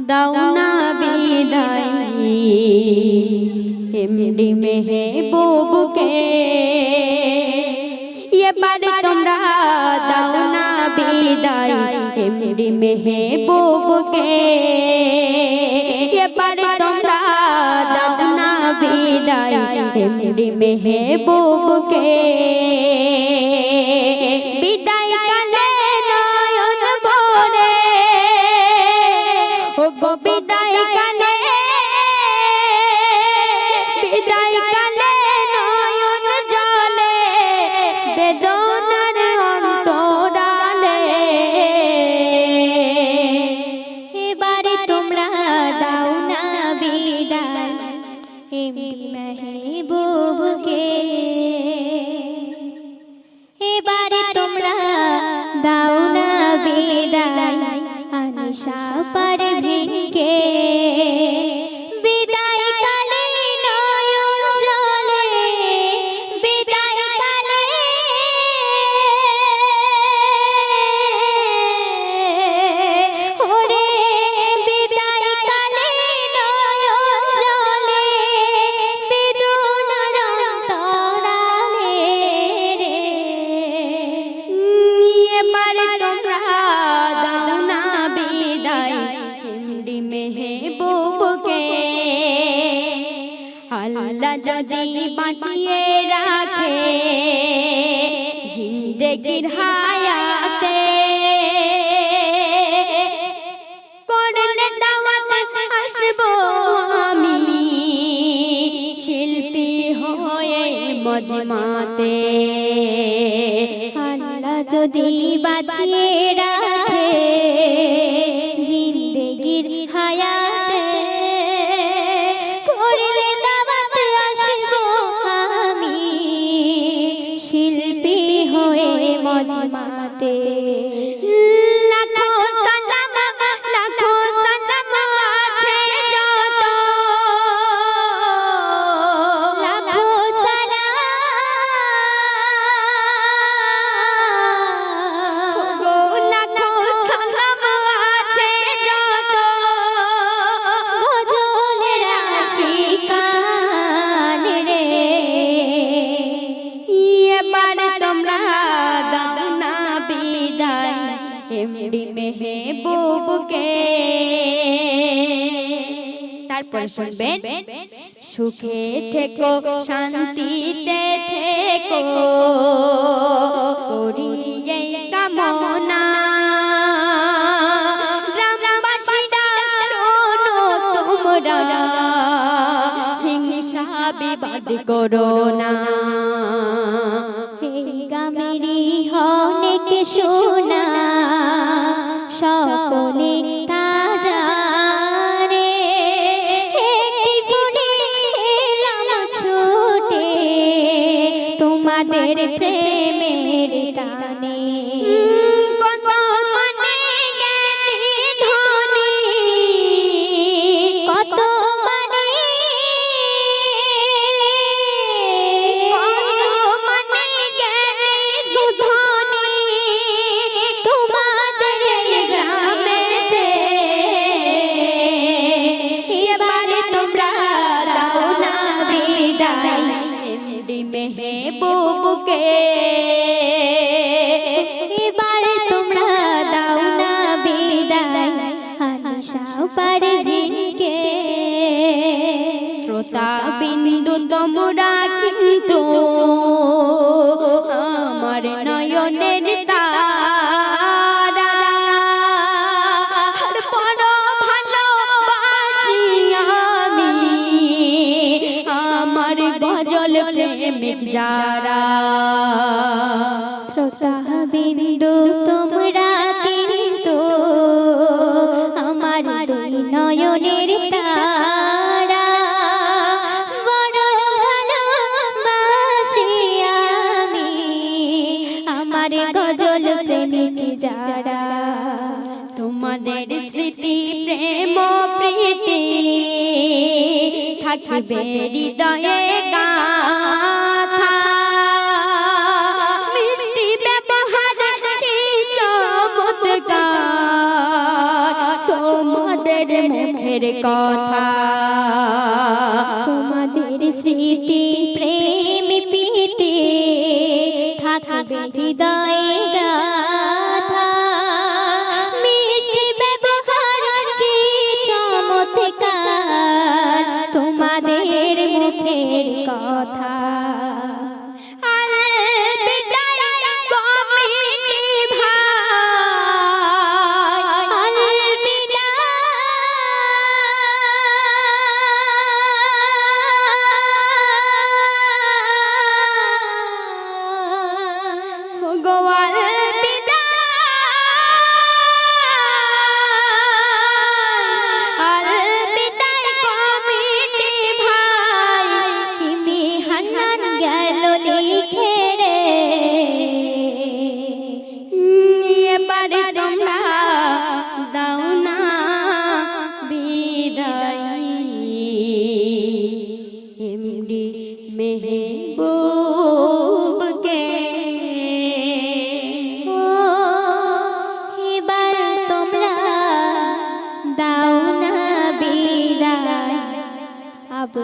দাও না বিদায়। এমডি মেহবুবকে। এবারে তোমরা দাও না বিদায়। এমডি মেহবুবকে। এবারে তোমরা দাও না বিদায়। এমডি মেহবুবকে। আনিশা পারে বিদায় মেহবুবকে। আল্লাহ যদি বাঁচিয়ে রাখে জিন্দগির হায়াতে। করলে দাওয়াত আসব আমি শিল্পী হয়ে মজমাতে। আল্লাহ যদি বাঁচিয়ে জিন্দগির মেহবুবকে তারপর শুনবেন সুখে থেকো শান্তিতে থেকো। করি এই কামনা। গ্রামবাসীরা শোনো তোমরা। হিংসা বিবাদ করো না। গামেরি শোনা সকলে তোমাদের প্রেমের টানে। কত এমডি মেহবুবকে। এবার তোমরা দাও না বিদায় হানিশাও পারে দিনকে শ্রোতা বিন্দু তোমরা কিন্তু গজল প্রেমিক যারা। শ্রোতা বিন্দু তোমরা কিন্তু আমার নয়নের তারা। বড় ভালোবাসি আমি আমার গজল প্রেমিক যারা। তোমাদের স্মৃতি প্রেম প্রীতি থাকবে হৃদয়ে মিষ্টি ব্যবহার তোমাদের মুখের কথা। তোমাদের স্মৃতি প্রেম প্রীতি থাকবে হৃদয়ে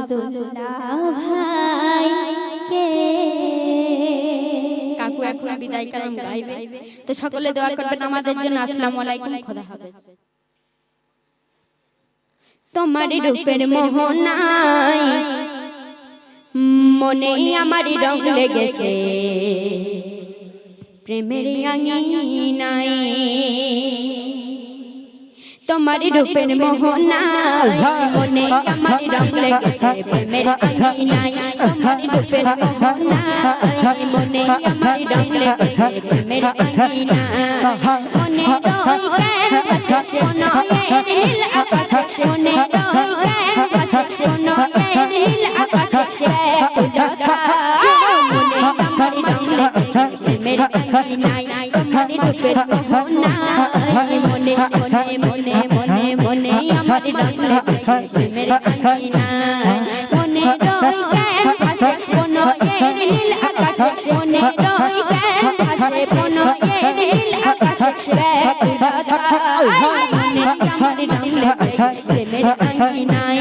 আব্দুল্লাহ ভাই কে কাকু এখন বিদায় কালাম গাইবে। তো সকলে দোয়া করবেন আমাদের জন্য। আসসালামু আলাইকুম খোদা হাফেজ। তোমার রূপের মোহনায় মনে আমার রং লেগেছে। প্রেমের নাই তোমার রূপের মোহনায় মনে আমার রং লেগেছে, প্রেমের নাই। তোমার রূপের মোহনায় মনে আমার রং লেগেছে, প্রেমের নাই। মনে রই কেন ভাসে শোনো এর নীল আকাশে, মনে রই কেন ভাসে শোনো এর নীল আকাশে। প্রেমের নাই তোমার রূপের মোহনায় মনে মনে মনে মনে মনে আমার লেগেছে প্রেমের নাই মনে রই কেন ভাসে শোনো এর নীল আকাশে, মনে রই কেন ভাসে শোনো এর নীল আকাশে। ব্যাকুলতা মনে আমার লেগেছে প্রেমের নাই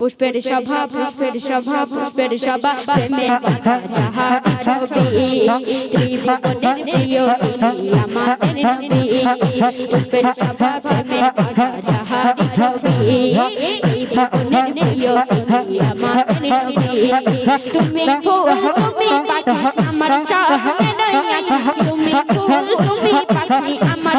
পুষ্পের সভা পুষ্পের সভা পুষ্পের সভা প্রেমের কথা যাহা ছবি ত্রিভুবনের প্রিয় ইনি আমাদের নবী। পুষ্পের সভা প্রেমের যাহা ছবি ত্রিভুবনের প্রিয় ইনি আমাদের নবী। তুমি ফুল তুমি পাখি আমার তুমি ফুল তুমি পাখি আমার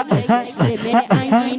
মোহনায় মনে